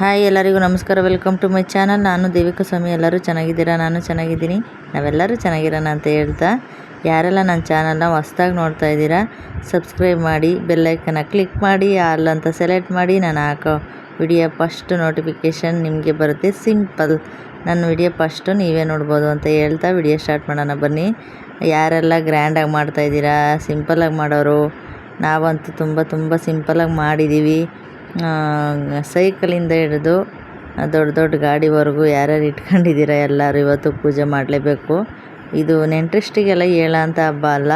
Hi ಎಲ್ಲರಿಗೂ ನಮಸ್ಕಾರ. Welcome to my channel ನಾನು ದೇವಿಕಾ ಸ್ವಾಮಿ. ಎಲ್ಲರೂ ಚೆನ್ನಾಗಿದ್ದೀರಾ? ನಾನು ಚೆನ್ನಾಗಿದ್ದೀನಿ. ನಾವೆಲ್ಲರೂ ಚೆನ್ನಾಗಿರೋಣ ಅಂತ ಹೇಳ್ತಾ ಯಾರೆಲ್ಲ ನನ್ನ ಚಾನಲ್ನ ಹೊಸ್ದಾಗಿ ನೋಡ್ತಾ ಇದ್ದೀರಾ ಸಬ್ಸ್ಕ್ರೈಬ್ ಮಾಡಿ ಬೆಲ್ಲೈಕನ್ನ ಕ್ಲಿಕ್ ಮಾಡಿ ಆಲ್ ಅಂತ ಸೆಲೆಕ್ಟ್ ಮಾಡಿ, ನಾನು ಹಾಕೋ ವಿಡಿಯೋ ಫಸ್ಟ್ ನೋಟಿಫಿಕೇಷನ್ ನಿಮಗೆ ಬರುತ್ತೆ. ಸಿಂಪಲ್ ನನ್ನ ವಿಡಿಯೋ ಫಸ್ಟು ನೀವೇ ನೋಡ್ಬೋದು ಅಂತ ಹೇಳ್ತಾ ವಿಡಿಯೋ ಸ್ಟಾರ್ಟ್ ಮಾಡೋಣ. ಬನ್ನಿ. ಯಾರೆಲ್ಲ ಗ್ರ್ಯಾಂಡಾಗಿ ಮಾಡ್ತಾಯಿದ್ದೀರಾ ಸಿಂಪಲಾಗಿ ಮಾಡೋರು. ನಾವಂತೂ ತುಂಬ ತುಂಬ ಸಿಂಪಲಾಗಿ ಮಾಡಿದ್ದೀವಿ ಸೈಕಲಿಂದ ಹಿಡಿದು ದೊಡ್ಡ ದೊಡ್ಡ ಗಾಡಿವರೆಗೂ ಯಾರ್ಯಾರು ಇಟ್ಕೊಂಡಿದ್ದೀರ ಎಲ್ಲರೂ ಇವತ್ತು ಪೂಜೆ ಮಾಡಲೇಬೇಕು. ಇದು ನೆಂಟ್ರಿಷ್ಟಿಗೆಲ್ಲ ಹೇಳೋಂಥ ಹಬ್ಬ ಅಲ್ಲ.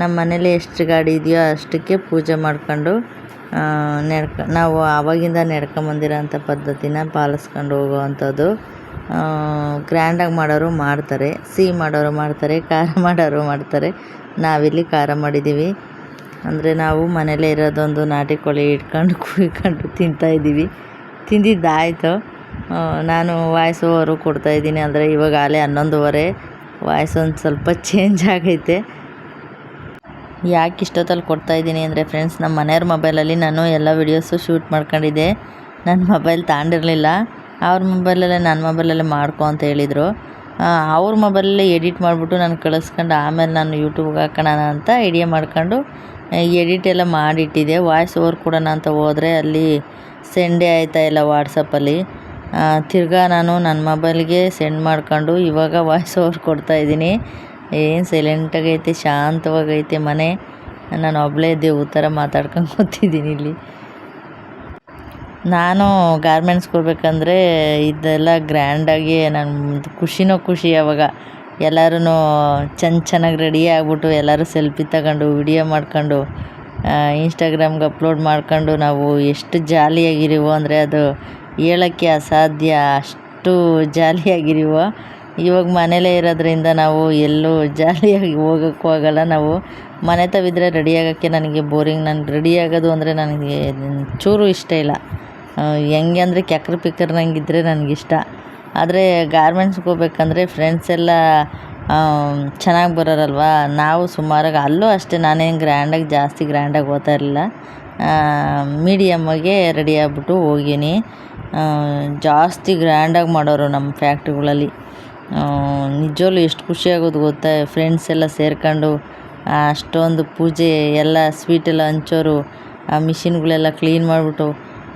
ನಮ್ಮ ಮನೇಲಿ ಎಷ್ಟು ಗಾಡಿ ಇದೆಯೋ ಅಷ್ಟಕ್ಕೆ ಪೂಜೆ ಮಾಡ್ಕೊಂಡು ನಡ್ಕ, ನಾವು ಆವಾಗಿಂದ ನಡ್ಕೊಂಬಂದಿರೋ ಅಂಥ ಪದ್ಧತಿನ ಪಾಲಿಸ್ಕೊಂಡು ಹೋಗುವಂಥದ್ದು. ಗ್ರ್ಯಾಂಡಾಗಿ ಮಾಡೋರು ಮಾಡ್ತಾರೆ, ಸಿಹಿ ಮಾಡೋರು ಮಾಡ್ತಾರೆ, ಖಾರ ಮಾಡೋರು ಮಾಡ್ತಾರೆ. ನಾವಿಲ್ಲಿ ಖಾರ ಮಾಡಿದ್ದೀವಿ. ಅಂದರೆ ನಾವು ಮನೇಲೇ ಇರೋದೊಂದು ನಾಟಿ ಕೋಳಿ ಇಟ್ಕೊಂಡು ಕುಯ್ಕೊಂಡು ತಿಂತಾಯಿದ್ದೀವಿ ತಿಂದಿದ್ದಾಯಿತು. ನಾನು ವಾಯ್ಸ್ ಓವರು ಕೊಡ್ತಾಯಿದ್ದೀನಿ ಅಂದರೆ ಇವಾಗ ಆಲೇ ಹನ್ನೊಂದುವರೆ. ವಾಯ್ಸ್ ಒಂದು ಸ್ವಲ್ಪ ಚೇಂಜ್ ಆಗೈತೆ. ಯಾಕೆ ಇಷ್ಟೊತ್ತಲ್ಲಿ ಕೊಡ್ತಾಯಿದ್ದೀನಿ ಅಂದರೆ ಫ್ರೆಂಡ್ಸ್ ನಮ್ಮ ಮನೆಯವ್ರ ಮೊಬೈಲಲ್ಲಿ ನಾನು ಎಲ್ಲ ವೀಡಿಯೋಸು ಶೂಟ್ ಮಾಡ್ಕೊಂಡಿದ್ದೆ. ನನ್ನ ಮೊಬೈಲ್ ತಾಂಡಿರಲಿಲ್ಲ. ಅವ್ರ ಮೊಬೈಲಲ್ಲೇ ನನ್ನ ಮೊಬೈಲಲ್ಲೇ ಮಾಡ್ಕೊ ಅಂತ ಹೇಳಿದರು. ಅವ್ರ ಮೊಬೈಲಲ್ಲೇ ಎಡಿಟ್ ಮಾಡಿಬಿಟ್ಟು ನಾನು ಕಳಿಸ್ಕೊಂಡು ಆಮೇಲೆ ನಾನು ಯೂಟ್ಯೂಬ್ಗೆ ಹಾಕೋಣ ಅಂತ ಐಡಿಯಾ ಮಾಡ್ಕೊಂಡು ಎಡಿಟ್ ಎಲ್ಲ ಮಾಡಿಟ್ಟಿದ್ದೆ ವಾಯ್ಸ್ ಓವರ್ ಕೊಡೋಣ ಅಂತ ಹೋದರೆ ಅಲ್ಲಿ ಸೆಂಡೇ ಆಯ್ತಾ ಇಲ್ಲ ವಾಟ್ಸಪ್ಪಲ್ಲಿ ತಿರ್ಗಾ ನಾನು ನನ್ನ ಮೊಬೈಲ್ಗೆ ಸೆಂಡ್ ಮಾಡ್ಕೊಂಡು ಇವಾಗ ವಾಯ್ಸ್ ಓವರ್ ಕೊಡ್ತಾಯಿದ್ದೀನಿ ಏನು ಸೈಲೆಂಟಾಗೈತೆ ಶಾಂತವಾಗೈತೆ ಮನೆ. ನಾನು ಒಬ್ಬಳೇ ದೇವ್ ಥರ ಮಾತಾಡ್ಕೊಂಡು ಕೂತಿದ್ದೀನಿ ಇಲ್ಲಿ. ನಾನು ಗಾರ್ಮೆಂಟ್ಸ್ ಕೊಡಬೇಕಂದ್ರೆ ಇದೆಲ್ಲ ಗ್ರ್ಯಾಂಡಾಗಿ ನನ್ನ ಖುಷಿನೋ ಖುಷಿ ಅವಾಗ. ಎಲ್ಲರೂ ಚೆನ್ನ ಚೆನ್ನಾಗಿ ರೆಡಿ ಆಗ್ಬಿಟ್ಟು ಎಲ್ಲರೂ ಸೆಲ್ಫಿ ತಗೊಂಡು ವಿಡಿಯೋ ಮಾಡ್ಕೊಂಡು ಇನ್ಸ್ಟಾಗ್ರಾಮ್ಗೆ ಅಪ್ಲೋಡ್ ಮಾಡ್ಕೊಂಡು ನಾವು ಎಷ್ಟು ಜಾಲಿಯಾಗಿರಿವೋ ಅಂದರೆ ಅದು ಹೇಳೋಕ್ಕೆ ಅಸಾಧ್ಯ, ಅಷ್ಟು ಜಾಲಿಯಾಗಿರಿವೋ. ಇವಾಗ ಮನೇಲೇ ಇರೋದ್ರಿಂದ ನಾವು ಎಲ್ಲೂ ಜಾಲಿಯಾಗಿ ಹೋಗೋಕ್ಕೂ ಆಗೋಲ್ಲ. ನಾವು ಮನೆ ತವಿದ್ರೆ ರೆಡಿ ಆಗೋಕ್ಕೆ ನನಗೆ ಬೋರಿಂಗ್ ನಾನು ರೆಡಿ ಆಗೋದು ಅಂದರೆ ನನಗೆ ಚೂರು ಇಷ್ಟ ಇಲ್ಲ. ಹೆಂಗೆ ಅಂದರೆ ಕೆಕ್ರ ಪಿಕ್ಕರ್ನಂಗಿದ್ರೆ ನನಗಿಷ್ಟ ಆದರೆ ಗಾರ್ಮೆಂಟ್ಸ್ಗೆ ಹೋಗ್ಬೇಕಂದ್ರೆ ಫ್ರೆಂಡ್ಸ್ ಎಲ್ಲ ಚೆನ್ನಾಗಿ ಬರೋರಲ್ವ? ನಾವು ಸುಮಾರಾಗಿ ಅಲ್ಲೂ ಅಷ್ಟೇ, ನಾನೇನು ಗ್ರ್ಯಾಂಡಾಗಿ ಜಾಸ್ತಿ ಗ್ರ್ಯಾಂಡಾಗಿ ಓದ್ತಾ ಇರಲಿಲ್ಲ. ಮೀಡಿಯಮ್ಮಾಗೆ ರೆಡಿ ಆಗ್ಬಿಟ್ಟು ಹೋಗೀನಿ. ಜಾಸ್ತಿ ಗ್ರ್ಯಾಂಡಾಗಿ ಮಾಡೋರು ನಮ್ಮ ಫ್ಯಾಕ್ಟ್ರಿಗಳಲ್ಲಿ ನಿಜವಾಗ್ಲೂ ಎಷ್ಟು ಖುಷಿಯಾಗೋದು ಗೊತ್ತಾ? ಫ್ರೆಂಡ್ಸ್ ಎಲ್ಲ ಸೇರ್ಕೊಂಡು ಅಷ್ಟೊಂದು ಪೂಜೆ ಎಲ್ಲ ಸ್ವೀಟೆಲ್ಲ ಹಂಚೋರು, ಆ ಮಿಷಿನ್ಗಳೆಲ್ಲ ಕ್ಲೀನ್ ಮಾಡಿಬಿಟ್ಟು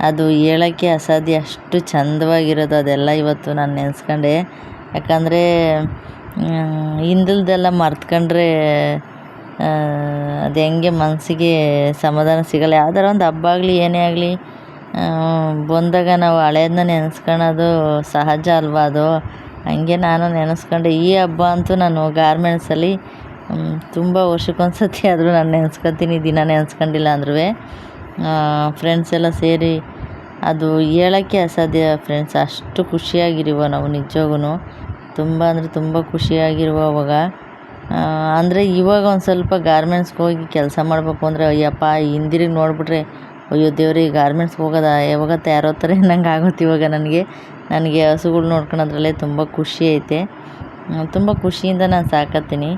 ಅದು ಹೇಳೋಕ್ಕೆ ಅಸಾಧ್ಯ, ಅಷ್ಟು ಚಂದವಾಗಿರೋದು ಅದೆಲ್ಲ ಇವತ್ತು ನಾನು ನೆನೆಸ್ಕೊಂಡೆ. ಯಾಕಂದರೆ ಹಿಂದಿಲ್ದೆಲ್ಲ ಮರ್ತ್ಕೊಂಡ್ರೆ ಅದು ಹೆಂಗೆ ಮನಸ್ಸಿಗೆ ಸಮಾಧಾನ ಸಿಗಲ್ಲ. ಯಾವ್ದಾರ ಒಂದು ಹಬ್ಬ ಆಗಲಿ, ಏನೇ ಆಗಲಿ ಬಂದಾಗ ನಾವು ಹಳೇದನ್ನ ನೆನೆಸ್ಕೊಳೋದು ಸಹಜ ಅಲ್ವಾ ಅದು? ಹಂಗೆ ನಾನು ನೆನೆಸ್ಕೊಂಡೆ. ಈ ಹಬ್ಬ ಅಂತೂ ನಾನು ಗಾರ್ಮೆಂಟ್ಸಲ್ಲಿ ತುಂಬ ವರ್ಷಕ್ಕೊಂದು ಸತಿ ಆದರೂ ನಾನು ನೆನೆಸ್ಕೊತೀನಿ, ದಿನ ನೆನೆಸ್ಕೊಂಡಿಲ್ಲ ಅಂದ್ರೂ ಫ್ರೆಂಡ್ಸ್ ಎಲ್ಲ ಸೇರಿ ಅದು ಹೇಳೋಕ್ಕೆ ಅಸಾಧ್ಯ ಫ್ರೆಂಡ್ಸ್ ಅಷ್ಟು ಖುಷಿಯಾಗಿರುವ ನಾವು ನಿಜವಾಗೂ ತುಂಬ ಅಂದರೆ ತುಂಬ ಖುಷಿಯಾಗಿರುವ ಅವಾಗ. ಅಂದರೆ ಇವಾಗ ಒಂದು ಸ್ವಲ್ಪ ಗಾರ್ಮೆಂಟ್ಸ್ಗೆ ಹೋಗಿ ಕೆಲಸ ಮಾಡಬೇಕು ಅಂದರೆ, ಅಯ್ಯಪ್ಪ ಹಿಂದಿರುಗಿ ನೋಡಿಬಿಟ್ರೆ, ಅಯ್ಯೋ ದೇವ್ರಿಗೆ ಗಾರ್ಮೆಂಟ್ಸ್ಗೆ ಹೋಗೋದ? ಯಾವಾಗ ಥರ ನಂಗೆ ಆಗುತ್ತೆ ಇವಾಗ ನನಗೆ. ನನಗೆ ಹಸುಗಳು ನೋಡ್ಕೊಳೋದ್ರಲ್ಲೇ ತುಂಬ ಖುಷಿ ಐತೆ. ತುಂಬ ಖುಷಿಯಿಂದ ನಾನು ಸಾಕತ್ತೀನಿ.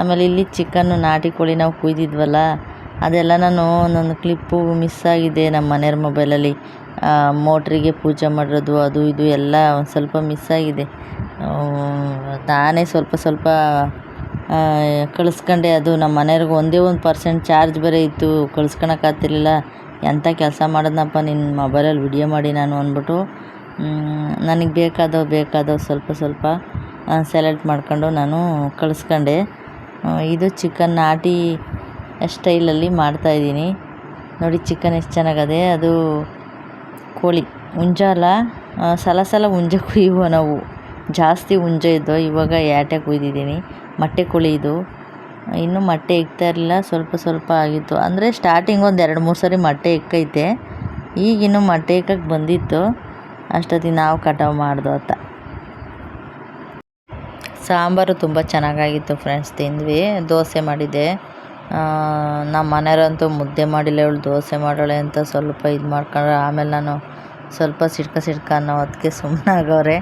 ಆಮೇಲೆ ಇಲ್ಲಿ ಚಿಕನ್ನು ನಾಟಿ ಕೋಳಿ ನಾವು ಕುಯ್ದಿದ್ವಲ್ಲ ಅದೆಲ್ಲ ನಾನು ಒಂದೊಂದು ಕ್ಲಿಪ್ಪು ಮಿಸ್ ಆಗಿದೆ ನಮ್ಮ ಮನೆಯವ್ರ ಮೊಬೈಲಲ್ಲಿ ಮೋಟ್ರಿಗೆ ಪೂಜೆ ಮಾಡಿರೋದು, ಅದು ಇದು ಎಲ್ಲ ಒಂದು ಸ್ವಲ್ಪ ಮಿಸ್ ಆಗಿದೆ. ನಾನೇ ಸ್ವಲ್ಪ ಸ್ವಲ್ಪ ಕಳಿಸ್ಕೊಂಡೆ. ಅದು ನಮ್ಮ ಮನೆಯವ್ರಿಗೆ ಒಂದೇ ಒಂದು ಪರ್ಸೆಂಟ್ ಚಾರ್ಜ್ ಬೇರೆ ಇತ್ತು. ಕಳ್ಸ್ಕೊಳಕ್ಕಾಗ್ತಿರ್ಲಿಲ್ಲ ಎಂಥ ಕೆಲಸ ಮಾಡಿದ್ನಪ್ಪ ನಿನ್ನ ಮೊಬೈಲಲ್ಲಿ ವಿಡಿಯೋ ಮಾಡಿ ನಾನು ಅಂದ್ಬಿಟ್ಟು ನನಗೆ ಬೇಕಾದವು ಬೇಕಾದವು ಸ್ವಲ್ಪ ಸ್ವಲ್ಪ ಸೆಲೆಕ್ಟ್ ಮಾಡ್ಕೊಂಡು ನಾನು ಕಳಿಸ್ಕೊಂಡೆ. ಇದು ಚಿಕನ್ ನಾಟಿ ಸ್ಟೈಲಲ್ಲಿ ಮಾಡ್ತಾಯಿದ್ದೀನಿ ನೋಡಿ ಚಿಕನ್ ಎಷ್ಟು ಚೆನ್ನಾಗದೆ, ಅದು ಕೋಳಿ, ಹುಂಜ ಅಲ್ಲ ಸಲ ಸಲ ಹುಂಜ ಕುಯ್ಯುವ ನಾವು. ಜಾಸ್ತಿ ಹುಂಜ ಇದ್ದೋ, ಇವಾಗ ಯಾಟೆ ಕುಯ್ದಿದ್ದೀನಿ. ಮೊಟ್ಟೆ ಕೋಳಿ ಇದು. ಇನ್ನೂ ಮೊಟ್ಟೆ ಇಕ್ತಾ ಇರಲಿಲ್ಲ, ಸ್ವಲ್ಪ ಸ್ವಲ್ಪ ಆಗಿತ್ತು. ಅಂದರೆ ಸ್ಟಾರ್ಟಿಂಗ್ ಒಂದು ಎರಡು ಮೂರು ಸರಿ ಮೊಟ್ಟೆ ಇಕ್ಕೈತೆ. ಈಗಿನ್ನೂ ಮೊಟ್ಟೆ ಇಕ್ಕಕ್ಕೆ ಬಂದಿತ್ತು. ಅಷ್ಟೊತ್ತಿಗೆ ನಾವು ಕಟಾವು ಮಾಡ್ದು ಅಂತ. ಸಾಂಬಾರು ತುಂಬ ಚೆನ್ನಾಗಾಗಿತ್ತು ಫ್ರೆಂಡ್ಸ್ ತಿಂದ್ವಿ, ದೋಸೆ ಮಾಡಿದ್ದೆ. ನಮ್ಮ ಮನೆಯವರಂತೂ ಮುದ್ದೆ ಮಾಡಿಲ್ಲ, ಇವಳು ದೋಸೆ ಮಾಡೋಳೆ ಅಂತ ಸ್ವಲ್ಪ ಇದು ಮಾಡ್ಕೊಂಡ್ರೆ, ಆಮೇಲೆ ನಾನು ಸ್ವಲ್ಪ ಸಿಡ್ಕ ಸಿಡ್ಕ ಅನ್ನೋ ಹೊತ್ತಿಗೆ ಸುಮ್ಮನಾಗವ್ರೆ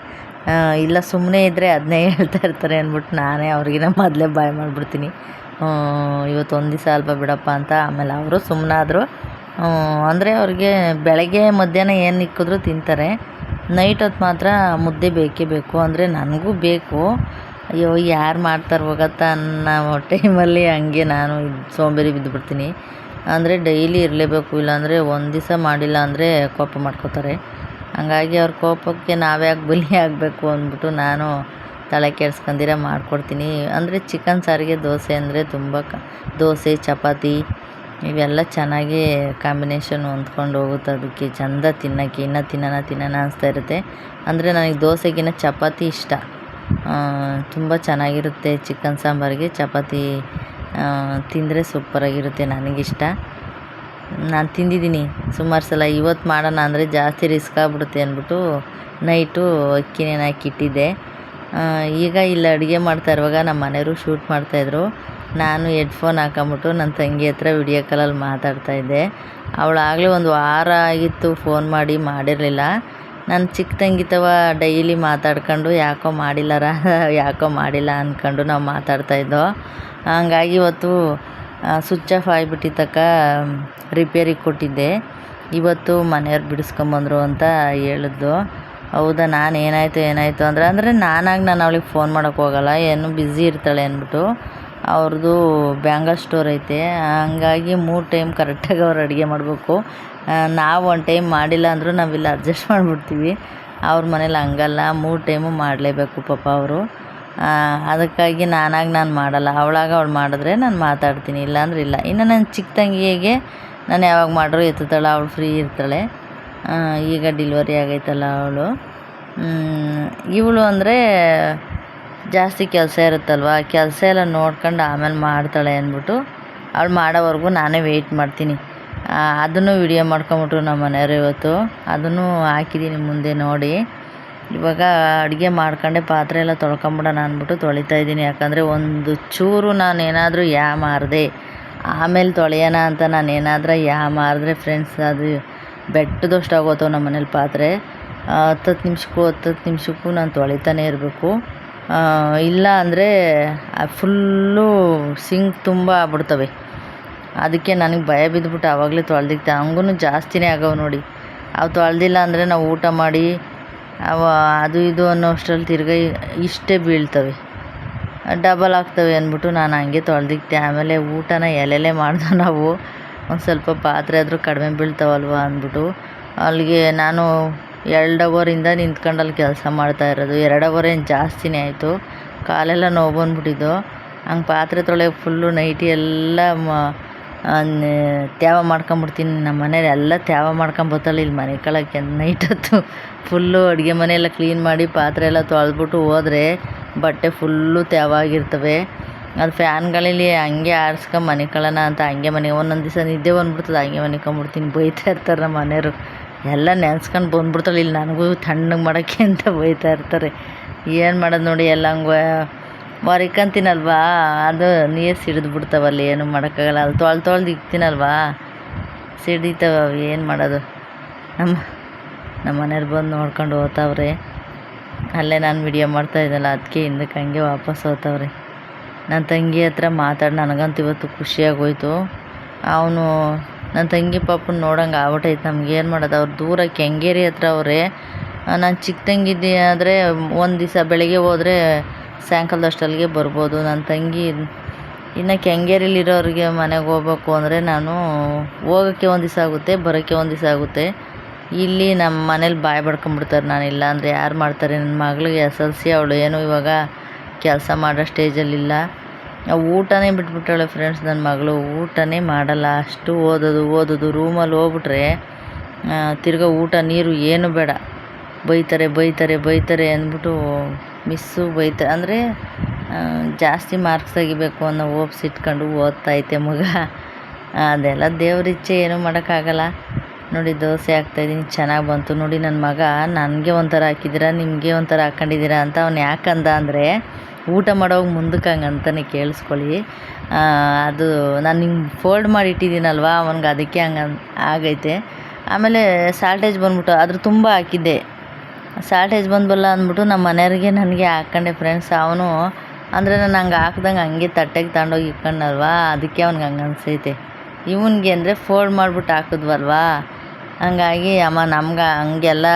ಇಲ್ಲ ಸುಮ್ಮನೆ ಇದ್ದರೆ ಅದನ್ನೇ ಹೇಳ್ತಾ ಇರ್ತಾರೆ ಅಂದ್ಬಿಟ್ಟು ನಾನೇ ಅವ್ರಿಗಿನ ಮೊದಲೇ ಬಾಯ್ ಮಾಡಿಬಿಡ್ತೀನಿ. ಇವತ್ತು ಒಂದು ದಿವಸ ಅಲ್ಪ ಬಿಡಪ್ಪ ಅಂತ, ಆಮೇಲೆ ಅವರು ಸುಮ್ಮನಾದರು ಅಂದರೆ ಅವ್ರಿಗೆ ಬೆಳಗ್ಗೆ, ಮಧ್ಯಾಹ್ನ ಏನು ಇಕ್ಕಿದ್ರು ತಿಂತಾರೆ. ನೈಟ್ ಹೊತ್ತು ಮಾತ್ರ ಮುದ್ದೆ ಬೇಕೇ ಬೇಕು, ಅಂದರೆ ನನಗೂ ಬೇಕು. ಅಯ್ಯೋ, ಯಾರು ಮಾಡ್ತಾರೆ ಹೋಗತ್ತಾ ಅನ್ನೋ ಟೈಮಲ್ಲಿ? ಹಂಗೆ ನಾನು ಇದು ಸೋಂಬೇರಿ ಬಿದ್ದುಬಿಡ್ತೀನಿ ಅಂದರೆ ಡೈಲಿ ಇರಲೇಬೇಕು, ಇಲ್ಲಾಂದರೆ ಒಂದು ದಿವಸ ಮಾಡಿಲ್ಲ ಅಂದರೆ ಕೋಪ ಮಾಡ್ಕೋತಾರೆ. ಹಂಗಾಗಿ ಅವ್ರ ಕೋಪಕ್ಕೆ ನಾವ್ಯಾಕೆ ಬಲಿ ಆಗಬೇಕು ಅಂದ್ಬಿಟ್ಟು ನಾನು ತಲೆ ಕೆಡ್ಸ್ಕೊಂಡಿರ ಮಾಡಿಕೊಡ್ತೀನಿ. ಅಂದರೆ ಚಿಕನ್ ಸಾರಿಗೆ ದೋಸೆ ಅಂದರೆ ತುಂಬ ಕ, ದೋಸೆ, ಚಪಾತಿ, ಇವೆಲ್ಲ ಚೆನ್ನಾಗಿ ಕಾಂಬಿನೇಷನ್ ಹೊಂದ್ಕೊಂಡು ಹೋಗುತ್ತೆ ಅದಕ್ಕೆ. ಚೆಂದ ತಿನ್ನೋಕ್ಕೆ, ಇನ್ನೂ ತಿನ್ನೋಣ ತಿನ್ನೋಣ ಅನಿಸ್ತಾ ಇರುತ್ತೆ. ಅಂದರೆ ನನಗೆ ದೋಸೆಗಿನ್ನ ಚಪಾತಿ ಇಷ್ಟ. ತುಂಬ ಚೆನ್ನಾಗಿರುತ್ತೆ ಚಿಕನ್ ಸಾಂಬಾರಿಗೆ. ಚಪಾತಿ ತಿಂದರೆ ಸೂಪರಾಗಿರುತ್ತೆ ನನಗಿಷ್ಟ. ನಾನು ತಿಂದಿದ್ದೀನಿ. ಸುಮಾರು ಸಲ ಇವತ್ತು ಮಾಡೋಣ ಅಂದರೆ ಜಾಸ್ತಿ ರಿಸ್ಕ್ ಆಗ್ಬಿಡುತ್ತೆ ಅಂದ್ಬಿಟ್ಟು ನೈಟು ಅಕ್ಕಿ ನೆನೆಹಾಕಿಟ್ಟಿದ್ದೆ ಈಗ ಇಲ್ಲಿ ಅಡುಗೆ ಮಾಡ್ತಾ ಇರುವಾಗ ನಮ್ಮ ಮನೆಯವರು ಶೂಟ್ ಮಾಡ್ತಾಯಿದ್ರು ನಾನು ಹೆಡ್ಫೋನ್ ಹಾಕೊಂಬಿಟ್ಟು ನನ್ನ ತಂಗಿ ಹತ್ರ ವಿಡಿಯೋ ಕಾಲಲ್ಲಿ ಮಾತಾಡ್ತಾಯಿದ್ದೆ ಅವಳಾಗಲೇ ಒಂದು ವಾರ ಆಗಿತ್ತು ಫೋನ್ ಮಾಡಿ ಮಾಡಿರಲಿಲ್ಲ. ನನ್ನ ಚಿಕ್ಕ ತಂಗಿ ತವ ಡೈಲಿ ಮಾತಾಡ್ಕೊಂಡು ಯಾಕೋ ಮಾಡಿಲ್ಲರ, ಯಾಕೋ ಮಾಡಿಲ್ಲ ಅಂದ್ಕೊಂಡು ನಾವು ಮಾತಾಡ್ತಾಯಿದ್ದೋ ಹಂಗಾಗಿ ಇವತ್ತು ಸ್ವಿಚ್ ಆಫ್ ಆಗಿಬಿಟ್ಟಿದ್ದಕ್ಕ ರಿಪೇರಿಗೆ ಕೊಟ್ಟಿದ್ದೆ. ಇವತ್ತು ಮನೆಯವ್ರು ಬಿಡಿಸ್ಕೊಂಬಂದ್ರು ಅಂತ ಹೇಳಿದ್ದು ಹೌದಾ, ನಾನು ಏನಾಯಿತು ಏನಾಯಿತು ಅಂದರೆ ಅಂದರೆ ನಾನಾಗಿ ನಾನು ಅವಳಿಗೆ ಫೋನ್ ಮಾಡೋಕ್ಕೋಗಲ್ಲ ಏನು ಬ್ಯುಸಿ ಇರ್ತಾಳೆ ಅಂದ್ಬಿಟ್ಟು. ಅವ್ರದ್ದು ಬ್ಯಾಂಗಲ್ ಸ್ಟೋರ್ ಐತೆ. ಹಂಗಾಗಿ ಮೂರು ಟೈಮ್ ಕರೆಕ್ಟಾಗಿ ಅವ್ರು ಅಡುಗೆ ಮಾಡಬೇಕು. ನಾವು ಒಂದು ಟೈಮ್ ಮಾಡಿಲ್ಲ ಅಂದರೂ ನಾವಿಲ್ಲ ಅಡ್ಜಸ್ಟ್ ಮಾಡಿಬಿಡ್ತೀವಿ. ಅವ್ರ ಮನೇಲಿ ಹಂಗಲ್ಲ, ಮೂರು ಟೈಮು ಮಾಡಲೇಬೇಕು ಪಾಪ ಅವರು. ಅದಕ್ಕಾಗಿ ನಾನಾಗಿ ನಾನು ಮಾಡಲ್ಲ. ಅವಳಾಗ ಅವಳು ಮಾಡಿದ್ರೆ ನಾನು ಮಾತಾಡ್ತೀನಿ, ಇಲ್ಲಾಂದ್ರೆ ಇಲ್ಲ. ಇನ್ನು ನನ್ನ ಚಿಕ್ಕ ತಂಗಿಗೆ ನಾನು ಯಾವಾಗ ಮಾಡ್ರೂ ಎತ್ತುತ್ತಾಳೆ, ಅವಳು ಫ್ರೀ ಇರ್ತಾಳೆ. ಈಗ ಡಿಲ್ವರಿ ಆಗೈತಲ್ಲ ಅವಳು. ಇವಳು ಅಂದರೆ ಜಾಸ್ತಿ ಕೆಲಸ ಇರುತ್ತಲ್ವ ಕೆಲಸ ಎಲ್ಲ ನೋಡ್ಕೊಂಡು ಆಮೇಲೆ ಮಾಡ್ತಾಳೆ ಅಂದ್ಬಿಟ್ಟು ಅವಳು ಮಾಡೋವರೆಗೂ ನಾನೇ ವೆಯ್ಟ್ ಮಾಡ್ತೀನಿ. ಅದನ್ನು ವಿಡಿಯೋ ಮಾಡ್ಕೊಂಬಿಟ್ರು ನಮ್ಮ ಮನೆಯವರು ಇವತ್ತು. ಅದನ್ನು ಹಾಕಿದ್ದೀನಿ ಮುಂದೆ ನೋಡಿ. ಇವಾಗ ಅಡುಗೆ ಮಾಡ್ಕೊಂಡೆ, ಪಾತ್ರೆ ಎಲ್ಲ ತೊಳ್ಕೊಂಬಿಡೋಣ ಅಂದ್ಬಿಟ್ಟು ತೊಳಿತಾ ಇದ್ದೀನಿ. ಯಾಕಂದರೆ ಒಂದು ಚೂರು ನಾನೇನಾದರೂ ಯಾ ಮಾರಿದೆ, ಆಮೇಲೆ ತೊಳೆಯೋಣ ಅಂತ ನಾನು ಏನಾದರೂ ಯಾ ಮಾರಿದ್ರೆ ಫ್ರೆಂಡ್ಸ್ ಅದು ಬೆಟ್ಟದಷ್ಟು ಆಗೋತವೆ ನಮ್ಮ ಮನೇಲಿ ಪಾತ್ರೆ. ಹತ್ತತ್ತು ನಿಮಿಷಕ್ಕೂ ಹತ್ತತ್ತು ನಿಮಿಷಕ್ಕೂ ನಾನು ತೊಳಿತಾನೆ ಇರಬೇಕು. ಇಲ್ಲ ಅಂದರೆ ಫುಲ್ಲು ಸಿಂಕ್ ತುಂಬ ಆಗ್ಬಿಡ್ತವೆ. ಅದಕ್ಕೆ ನನಗೆ ಭಯ ಬಿದ್ದುಬಿಟ್ಟು ಆವಾಗಲೇ ತೊಳ್ದಿಕ್ತೆ ಹಂಗೂ ಜಾಸ್ತಿನೇ ಆಗವೆ ನೋಡಿ. ಅವು ತೊಳೆದಿಲ್ಲ ಅಂದರೆ ನಾವು ಊಟ ಮಾಡಿ, ಅವ ಅದು ಇದು ಅನ್ನೋ ಅಷ್ಟ್ರಲ್ಲಿ ತಿರ್ಗ ಇಷ್ಟೇ ಬೀಳ್ತವೆ. ಡಬಲ್ ಆಗ್ತವೆ ಅಂದ್ಬಿಟ್ಟು ನಾನು ಹಂಗೆ ತೊಳೆದಿಕ್ತೆ ಆಮೇಲೆ ಊಟನ ಎಲೆಲೇ ಮಾಡ್ದೋ ನಾವು, ಒಂದು ಸ್ವಲ್ಪ ಪಾತ್ರೆ ಆದರೂ ಕಡಿಮೆ ಬೀಳ್ತಾವಲ್ವ ಅಂದ್ಬಿಟ್ಟು, ಅಲ್ಲಿಗೆ ನಾನು ಎರಡು ಅವರಿಂದ ನಿಂತ್ಕೊಂಡು ಅಲ್ಲಿ ಕೆಲಸ ಮಾಡ್ತಾ ಇರೋದು. ಎರಡು ಅವರ್ ಏನು ಜಾಸ್ತಿನೇ ಆಯಿತು. ಕಾಲೆಲ್ಲ ನೋವು ಬಂದ್ಬಿಟ್ಟಿದ್ದು. ಹಂಗೆ ಪಾತ್ರೆ ತೊಳೆಯೋಕೆ ಫುಲ್ಲು ನೈಟಿ ಎಲ್ಲ ಮ ತ್ಯಾವ ಮಾಡ್ಕೊಂಬಿಡ್ತೀನಿ. ನಮ್ಮ ಮನೇಲಿ ಎಲ್ಲ ತ್ಯಾವ ಮಾಡ್ಕೊಂಬತ್ತಾಳೆ ಇಲ್ಲಿ ಮನೆ ಕಳಕ್ಕೆ ನೈಟ್ ಹೊತ್ತು. ಫುಲ್ಲು ಅಡುಗೆ ಮನೆಯೆಲ್ಲ ಕ್ಲೀನ್ ಮಾಡಿ ಪಾತ್ರೆ ಎಲ್ಲ ತೊಳೆದ್ಬಿಟ್ಟು ಹೋದರೆ ಬಟ್ಟೆ ಫುಲ್ಲು ತ್ಯಾವ ಆಗಿರ್ತವೆ. ಅದು ಫ್ಯಾನ್ಗಳಲ್ಲಿ ಹಂಗೆ ಆರಿಸ್ಕೊಂಡು ಮನೆ ಕಳನ ಅಂತ ಹಂಗೆ ಮನೆ ಒಂದೊಂದು ದಿವಸ ನಿದ್ದೆ ಬಂದ್ಬಿಡ್ತದೆ. ಹಂಗೆ ಮನಿಕೊಂಬಿಡ್ತೀನಿ ಬೈತಾ ಇರ್ತಾರೆ ನಮ್ಮ ಮನೆಯವರು. ಎಲ್ಲ ನೆನ್ಸ್ಕೊಂಡು ಬಂದ್ಬಿಡ್ತಾಳೆ. ಇಲ್ಲಿ ನನಗೂ ತಣ್ಣಗೆ ಮಾಡೋಕ್ಕೆ ಅಂತ ಬೈತಾ ಇರ್ತಾರೆ. ಏನು ಮಾಡೋದು ನೋಡಿ ಎಲ್ಲ ಹಂಗೆ. ಮರಿಕಂತೀನಲ್ವಾ? ಅದು ನೀರು ಸಿಡಿದು ಬಿಡ್ತಾವಲ್ಲಿ ಏನು ಮಾಡೋಕ್ಕಾಗಲ್ಲ. ಅಲ್ಲಿ ತೊಳ್ದು ತೊಳ್ದು ಇಕ್ತೀನಲ್ವಾ? ಸಿಡಿತಾವ ಏನು ಮಾಡೋದು? ನಮ್ಮ ನಮ್ಮ ಮನೆಯವ್ರು ಬಂದು ನೋಡ್ಕೊಂಡು ಹೋಗ್ತಾವ್ರೆ ಅಲ್ಲೇ ನಾನು ವಿಡಿಯೋ ಮಾಡ್ತಾ ಇದ್ದಲ್ಲ ಅದಕ್ಕೆ ಹಿಂದಕ್ಕೆ ಹಂಗೆ ವಾಪಸ್ ಹೋಗ್ತಾವ್ರೆ ನನ್ನ ತಂಗಿ ಹತ್ರ ಮಾತಾಡಿ, ನನಗಂತೂ ಇವತ್ತು ಖುಷಿಯಾಗೋಯ್ತು ಅವನು ನನ್ನ ತಂಗಿ ಪಾಪನ ನೋಡೋಂಗೆ ಆಗ್ಬಿಟ್ಟೈತೆ. ನಮ್ಗೆ ಏನು ಮಾಡೋದು? ಅವ್ರು ದೂರ ಕೆಂಗೇರಿ ಹತ್ರ ಅವರೇ. ನಾನು ಚಿಕ್ಕ ತಂಗಿದ್ದೆ ಆದರೆ ಒಂದು ದಿವಸ ಬೆಳಗ್ಗೆ ಹೋದರೆ ಸಾಯಂಕಾಲದಷ್ಟಲ್ಲಿಗೆ ಬರ್ಬೋದು. ನನ್ನ ತಂಗಿ ಇನ್ನು ಕೆಂಗೇರಿಲಿರೋರಿಗೆ ಮನೆಗೆ ಹೋಗ್ಬೇಕು ಅಂದರೆ ನಾನು ಹೋಗೋಕ್ಕೆ ಒಂದು ದಿವಸ ಆಗುತ್ತೆ, ಬರೋಕ್ಕೆ ಒಂದು ದಿವಸ ಆಗುತ್ತೆ. ಇಲ್ಲಿ ನಮ್ಮ ಮನೇಲಿ ಬಾಯಿ ಬಡ್ಕೊಂಬಿಡ್ತಾರೆ. ನಾನು ಇಲ್ಲ ಅಂದರೆ ಯಾರು ಮಾಡ್ತಾರೆ? ನನ್ನ ಮಗಳಿಗೆ ಎಸ್ ಎಲ್ ಸಿ, ಅವಳು ಏನು ಇವಾಗ ಕೆಲಸ ಮಾಡೋ ಸ್ಟೇಜಲ್ಲಿಲ್ಲ ಊಟನೇ ಬಿಟ್ಬಿಟ್ಟಾಳೆ ಫ್ರೆಂಡ್ಸ್ ನನ್ನ ಮಗಳು. ಊಟನೇ ಮಾಡಲ್ಲ. ಅಷ್ಟು ಓದೋದು ಓದೋದು. ರೂಮಲ್ಲಿ ಹೋಗ್ಬಿಟ್ರೆ ತಿರ್ಗಾ ಊಟ, ನೀರು ಏನು ಬೇಡ. ಬೈತಾರೆ ಬೈತಾರೆ ಬೈತಾರೆ ಅಂದ್ಬಿಟ್ಟು ಮಿಸ್ಸು ಬೈತಾರೆ ಅಂದರೆ ಜಾಸ್ತಿ ಮಾರ್ಕ್ಸ್ ತೆಗಿಬೇಕು ಅನ್ನೋ ಓಪ್ಸ್ ಇಟ್ಕೊಂಡು ಓದ್ತೈತೆ ಮಗ. ಅದೆಲ್ಲ ದೇವ್ರ ಇಚ್ಛೆ, ಏನೂ ಮಾಡೋಕ್ಕಾಗಲ್ಲ. ನೋಡಿ, ದೋಸೆ ಹಾಕ್ತಾಯಿದ್ದೀನಿ ಚೆನ್ನಾಗಿ ಬಂತು. ನೋಡಿ ನನ್ನ ಮಗ, ನನಗೆ ಒಂಥರ ಹಾಕಿದ್ದೀರಾ, ನಿಮಗೆ ಒಂಥರ ಹಾಕ್ಕೊಂಡಿದ್ದೀರಾ ಅಂತ ಅವ್ನು ಯಾಕಂದ ಅಂದರೆ ಊಟ ಮಾಡೋವಾಗ ಮುಂದಕ್ಕೆ ಹಂಗೆ ಅಂತಾನೆ ಕೇಳಿಸ್ಕೊಳ್ಳಿ. ಅದು ನಾನು ನಿಮ್ಗೆ ಫೋಲ್ಡ್ ಮಾಡಿ ಇಟ್ಟಿದ್ದೀನಲ್ವ ಅವ್ನಿಗೆ ಅದಕ್ಕೆ ಹಂಗೆ ಆಗೈತೆ. ಆಮೇಲೆ ಸಾಲ್ಟೇಜ್ ಬಂದ್ಬಿಟ್ಟು, ಅದ್ರ ತುಂಬ ಹಾಕಿದ್ದೆ. ಸಾಲ್ಟೇಜ್ ಬಂದ್ಬಲ್ಲ ಅಂದ್ಬಿಟ್ಟು ನಮ್ಮ ಮನೆಯವ್ರಿಗೆ ನನಗೆ ಹಾಕ್ಕೊಂಡೆ ಫ್ರೆಂಡ್ಸ್ ಅವನು ಅಂದರೆ ನಾನು ಹಂಗೆ ಹಾಕ್ದಂಗೆ ಹಂಗೆ ತಟ್ಟೆಗೆ ತಗೊಂಡೋಗಿ ಇಟ್ಕೊಂಡಲ್ವಾ, ಅದಕ್ಕೆ ಅವ್ನಿಗೆ ಹಂಗೆ ಅನಿಸೈತೆ. ಇವನಿಗೆ ಅಂದರೆ ಫೋಲ್ಡ್ ಮಾಡಿಬಿಟ್ಟು ಹಾಕಿದ್ವಲ್ವಾ? ಹಂಗಾಗಿ ಅಮ್ಮ ನಮ್ಗೆ ಹಂಗೆಲ್ಲ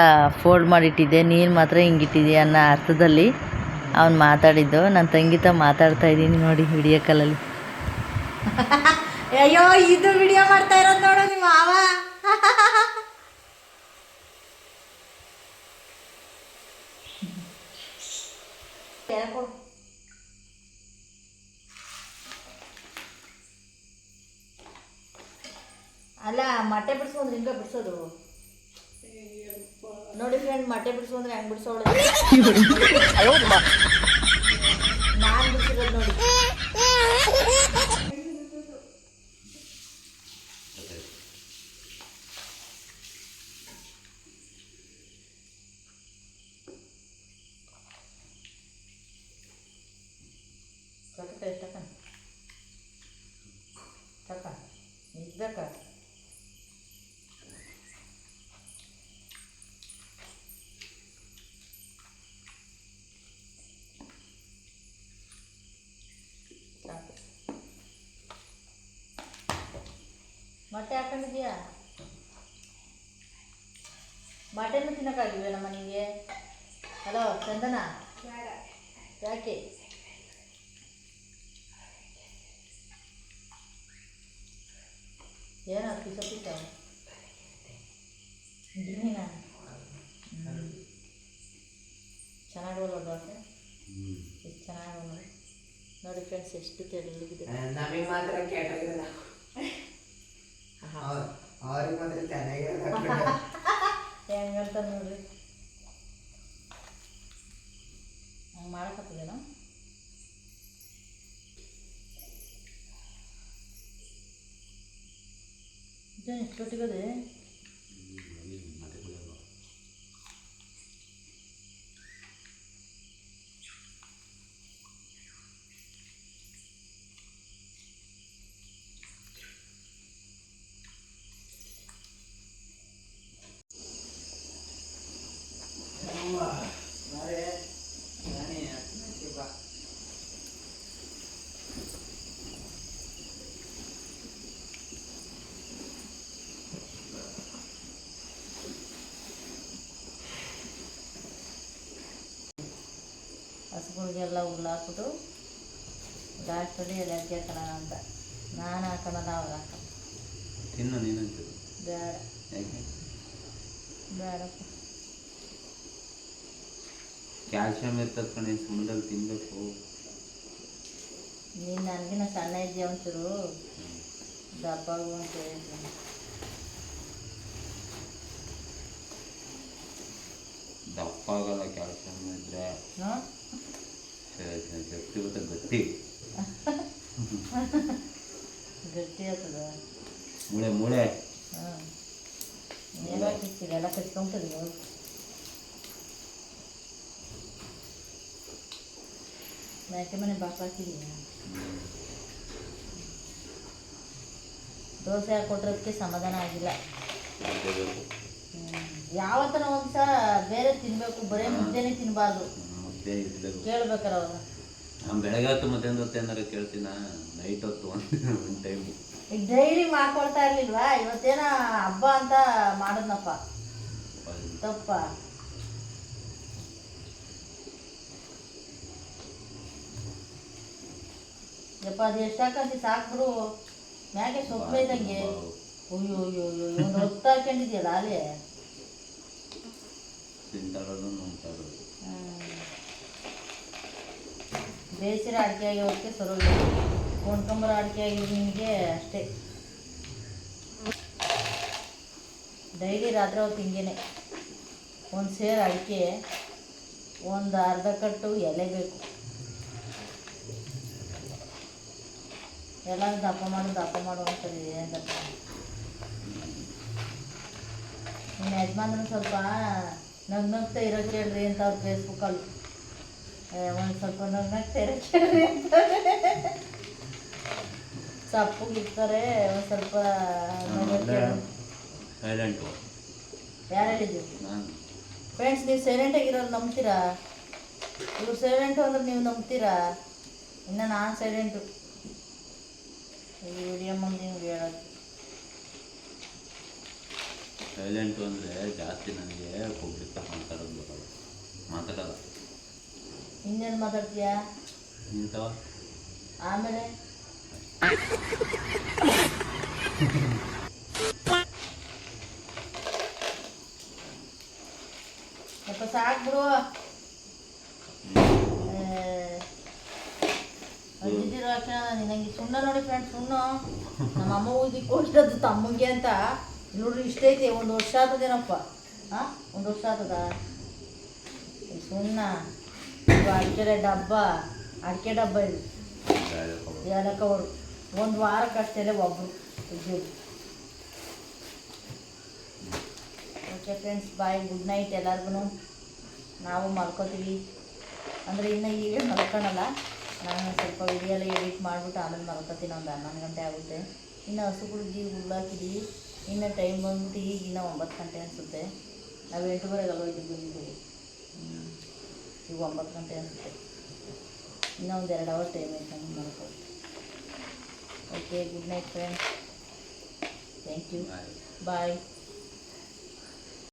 ಫೋಲ್ಡ್ ಮಾಡಿಟ್ಟಿದ್ದೆ, ನೀನು ಮಾತ್ರ ಹಿಂಗಿಟ್ಟಿದ್ದೀಯ ಅನ್ನೋ ಅರ್ಥದಲ್ಲಿ ಅವ್ನು ಮಾತಾಡಿದ್ದು. ನನ್ನ ತಂಗಿತ ಮಾತಾಡ್ತಾ ಇದ್ದೀನಿ ನೋಡಿ ವಿಡಿಯೋ ಕಾಲಲ್ಲಿ ಅಯ್ಯೋ, ಇದು ವಿಡಿಯೋ ಮಾಡ್ತಾ ಇರೋದು ನೋಡು ನಿಮ್ಮ ಮಾವ. ಅಲ್ಲ, ಮೊಟ್ಟೆ ಬಿಡ್ಸೋದು ಹಿಂಗೆ ಬಿಡಿಸೋದು? ನೋಡಿ ಬಿಡಿಸು ಅಂದ್ರೆ ಹೆಂಗ್ ಹೆಂಗೆ ಬಿಡಿಸೋಳು ನಾನು ಬಿಡಿಸಿರೋದು ನೋಡಿ ಮೊಟ್ಟೆ ಹಾಕೊಂಡಿದ್ಯಾ ಮೊಟ್ಟೆನೂ ತಿನ್ನೋಕ್ಕಾಗಿಲ್ವೇನ ಮನೆಗೆ? ಹಲೋ ಚಂದನ? ಯಾಕೆ? ಏನೋ ಪಿಸ ಪಿಸ. ಚೆನ್ನಾಗಿ ಬರೋ ದೋಸೆ ಎಷ್ಟು ಚೆನ್ನಾಗಿ ನೋಡಿ ನೋಡಿ ಫ್ರೆಂಡ್ಸ್ ಎಷ್ಟು ತೆಳ್ಳಗಿದೆ ನಮಗೆ ಮಾತ್ರ ಕೆಟ್ಟಗಿರಲ್ಲ ಅವ್ರಿಗೆ ಮಾತ್ರ ಚೆನ್ನಾಗಿರಲ್ಲ ಹೆಂಗೆ ಅಂತ ನೋಡ್ರಿ ಹಂಗೆ ಮಾಡಕತ್ತದೇನೋ ಇದೇನು ಹಸುಗಳಿಗೆಲ್ಲ ಹುಲ್ಲು ಹಾಕ್ಬಿಟ್ಟು ಎಲೆಗೆ ಹಾಕೋಣ ಅಂತ. ನಾನು ಹಾಕೋಣಲ್ಲ ಹಾಕೋಣ. ತಿನ್ನು ನೀನು ಬೇಡ. ಯಾಕೆ? ಬೇಡಪ್ಪ ಕ್ಯಾಲ್ಸಿಯಂ ಇರ್ತದೆ ಕಣೆ ಸುಮ್ಮದಲ್ಲಿ ತಿನ್ನಬೇಕು ನೀನು ನನಗಿನ ಸಣ್ಣ ಇದೆಯಾ ಒಂಚೂರು? ದಪ್ಪಾಗು ಅಂತ ಹೇಳ್ತೀನಿ ದಪ್ಪ ಆಗಲ್ಲ ಕ್ಯಾಲ್ಸಿಯಂ ಇದ್ರೆ. ನೋ ಶಕ್ತಿ ಬರುತ್ತೆ ಗಟ್ಟಿ ಗಟ್ಟಿ ಆಗ್ತದ? ಮೂಳೆ ಮೂಳೆ. ಹಾಂ. ಏನೋ ಹಾಕಿರ್ತೀರಿ ಎಲ್ಲ ಕಟ್ಕೊಂತದೆ ಮೇಕೆ ಮನೆ ಬಾಕ್ ಹಾಕಿದೀಯ? ದೋಸೆ ಹಾಕೊಟ್ರದಕ್ಕೆ ಸಮಾಧಾನ ಆಗಿಲ್ಲ. ಮಾಡ್ಕೋಬೇಕು. ಯಾವತ್ತನ ಒಂದ್ಸ ಬೇರೆ ತಿನ್ಬೇಕು ಬರೀ ಮುದ್ದೆನೇ ತಿನ್ನಬಾರ್ದು ಮುದ್ದೆ ಇರಬೇಕು ಕೇಳ್ಬೇಕಾರ ನಾನು ಬೆಳಗ್ಗೆ ಹೊತ್ತು ಮಧ್ಯಾಹ್ನ ಹೊತ್ತು ಏನಾರು ಕೇಳ್ತೀನ? ನೈಟ್ ಹೊತ್ತು ಒಂದು ಒಂದು ಟೈಮ್ ಈಗ ಡೈಲಿ ಮಾಡ್ಕೊಳ್ತಾ ಇರ್ಲಿಲ್ವಾ? ಇವತ್ತೇನ ಹಬ್ಬ ಅಂತ ಮಾಡಿದ್ನಪ್ಪ. ತಪ್ಪ. ಯಪ್ಪ ಅದು ಎಷ್ಟಾಕಂತಿ ಸಾಕ್ಬಿಡು ಮ್ಯಾಗೆ ಸೊಪ್ಪು ಇದ್ದಂಗೆ. ಅಯ್ಯೋ ಅಯ್ಯೋ ಅಯ್ಯೋ ಒಂದು ಹೊತ್ತು ಹಾಕೊಂಡಿದ್ಯಲ್ಲ ಅಲ್ಲೇ. ನುಂಗ್ತಾರೋದು ಬೇಸಿರ ಅಡಿಕೆ ಆಗಿರೋದಕ್ಕೆ ಸರೋಗಿ ಕೊಂಡ್ಕೊಂಬರ ಅಡಿಕೆ ಆಗಿರೋ ನಿಮಗೆ ಅಷ್ಟೇ. ಡೈಲಿ ರಾತ್ರಿ ಹೊತ್ತು ಹಿಂಗೇನೆ. ಒಂದು ಸೇರು ಅಡಿಕೆ, ಒಂದು ಅರ್ಧ ಕಟ್ಟು ಎಲೆ ಬೇಕು. ಎಲ್ಲ ದಪ್ಪ ಮಾಡು ದಪ್ಪ ಮಾಡು ಅಂತಾರೆ ಏನು ದಪ್ಪ ನಿಮ್ಮ ಯಜಮಾನ್ರು ಸ್ವಲ್ಪ ನಗ್ ನಗ್ತಾ ಇರೋಕೆ ಹೇಳ್ರಿ ಅಂತ ಅವ್ರು ಫೇಸ್ಬುಕ್ಕಲ್ಲಿ ಒಂದು ಸ್ವಲ್ಪ ಇರ್ತಾರೆ ಹೇಳ್ರಿ ಸಪ್ಪಗಿರ್ತಾರೆ ಒಂದು ಸ್ವಲ್ಪ. ಯಾರು ಫ್ರೆಂಡ್ಸ್ ನೀವು ಸೈಲೆಂಟ್ ಆಗಿರೋದು ನಂಬ್ತೀರಾ? ಇವ್ರು ಸೈಲೆಂಟ್ ಅಂದ್ರೆ ನೀವು ನಂಬ್ತೀರಾ? ಇನ್ನು ನಾನು ಸೈಲೆಂಟು ವಿಡಿಯೋ ಮುಂದೆ ನಿಮ್ಗೆ ಹೇಳೋದು. ಸೈಲೆಂಟು ಅಂದರೆ ಜಾಸ್ತಿ ನನಗೆ ಪಬ್ಲಿಕ್ ಮಾತಾಡೋದು ಬರೋದು ಮಾತಾಡಲ್ಲ. ಇನ್ನೇನು ಮಾತಾಡ್ತೀಯಾ? ಆಮೇಲೆ? ಸ್ವಲ್ಪ ಸಾಕು ಬಿಡು ಅಜ್ಜಿದಿರೋ ನಂಗೆ ಸುಣ್ಣ ನೋಡಿ ಫ್ರೆಂಡ್ ಸುಣ್ಣ. ನಮ್ಮ ಅಮ್ಮ ಊದಿ ಕೊಟ್ಟದ್ದು ತಮ್ಮಂಗೆ ಅಂತ. ನೋಡ್ರಿ ಇಷ್ಟೈತೆ ಒಂದು ವರ್ಷ ಆಗ್ತದೇನಪ್ಪ ಹಾಂ ಒಂದು ವರ್ಷ ಆಗ್ತದ ಸುಣ್ಣ. ಅಡಿಕೆ ಡಬ್ಬ ಅಡಿಕೆ ಡಬ್ಬ ಇದು. ಏಲಕ್ಕ ಅವರು ಒಂದು ವಾರಕ್ಕಷ್ಟೇ ಒಬ್ಬರು ಉದ್ಯೋಗ okay friends bye good night ಎಲ್ಲರಿಗೂ ನಾವು ಮಲ್ಕೋತೀವಿ. ಅಂದರೆ ಇನ್ನು ಈಗ ಮಲ್ಕೊಳಲ್ಲ ನಾನು ಸ್ವಲ್ಪ ವಿಡಿಯೋ ಎಲ್ಲ ಎಡಿಟ್ ಮಾಡಿಬಿಟ್ಟು ಆಮೇಲೆ ಮಲ್ಕೋತೀನಿ. ಒಂದು ಹನ್ನೊಂದು ಗಂಟೆ ಆಗುತ್ತೆ. ಇನ್ನು ಹಸುಗಳಿಗೆ ಹುಲ್ಲಾಕಿದ್ದೀವಿ ಇನ್ನು ಟೈಮ್ ಬಂದ್ಬಿಟ್ಟು ಈಗ ಇನ್ನೂ ಒಂಬತ್ತು ಗಂಟೆ ಅನಿಸುತ್ತೆ. ನಾವು ಎಂಟುವರೆಗೆ ಅಲ್ಲೋಗಿದ್ದೀವಿ. ಈಗ ಒಂಬತ್ತು ಗಂಟೆ ಅನಿಸುತ್ತೆ. ಇನ್ನೂ ಒಂದು ಎರಡು ಅವರ್ ಟೈಮ್ ಐತೆ ಹಂಗೆ ಮಲ್ಕೋದು okay good night friends thank you bye